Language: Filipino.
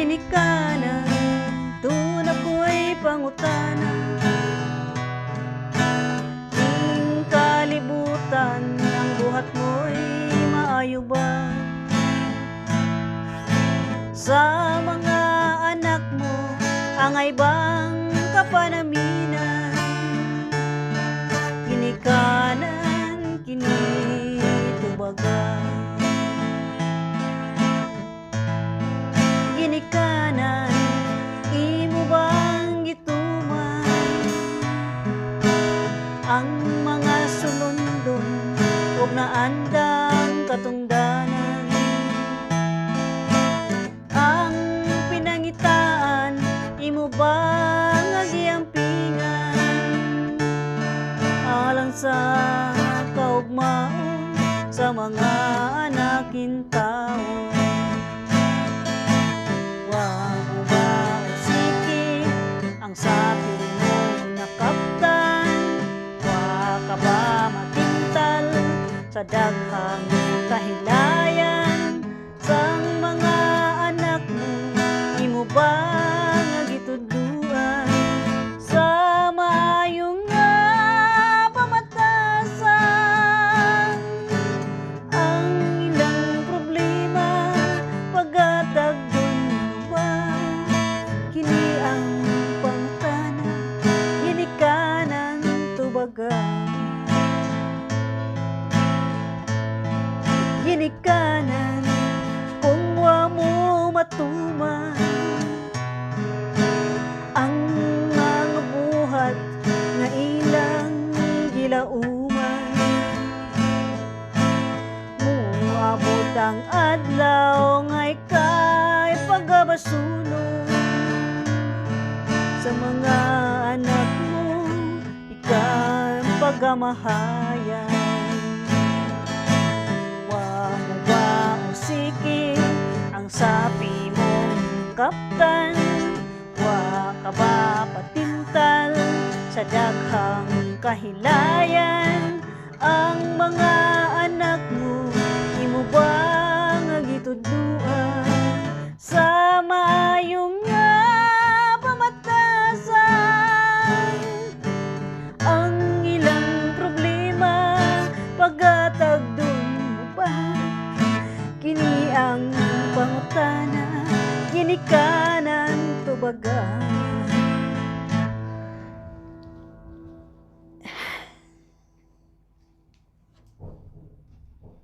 ginikanan Tuna ko'y pangutana. Ing kalibutan Ang buhat mo'y maayo ba? Sa mga anak mo Angay bang kapanaminan Ang mga sulundon ug naandang katungdanan Ang pinangitaan imo bang agiampingan Alang sa kaugmaon sa mga tao sa daghang kahilayan Sang mga anak mo. Imo ba nga Sa maayong nga pamatasan? Ang ilang problema Pagkatagdon mo ba? Kini ang pangutana Ginikanan tubaga Ginikanan Kung wa mo matuman Ang mga buhat Nga ilang gilauman Muabot ang adlaw ngay kay pagabasunod Sa mga anak mo Ika'y pagamahayan usiki ang sapi mong kaptan. Wa ka ba patintal sa daghang kahilayan? Ang mga anak mo Kini ang pangutana Ginikanan tubaga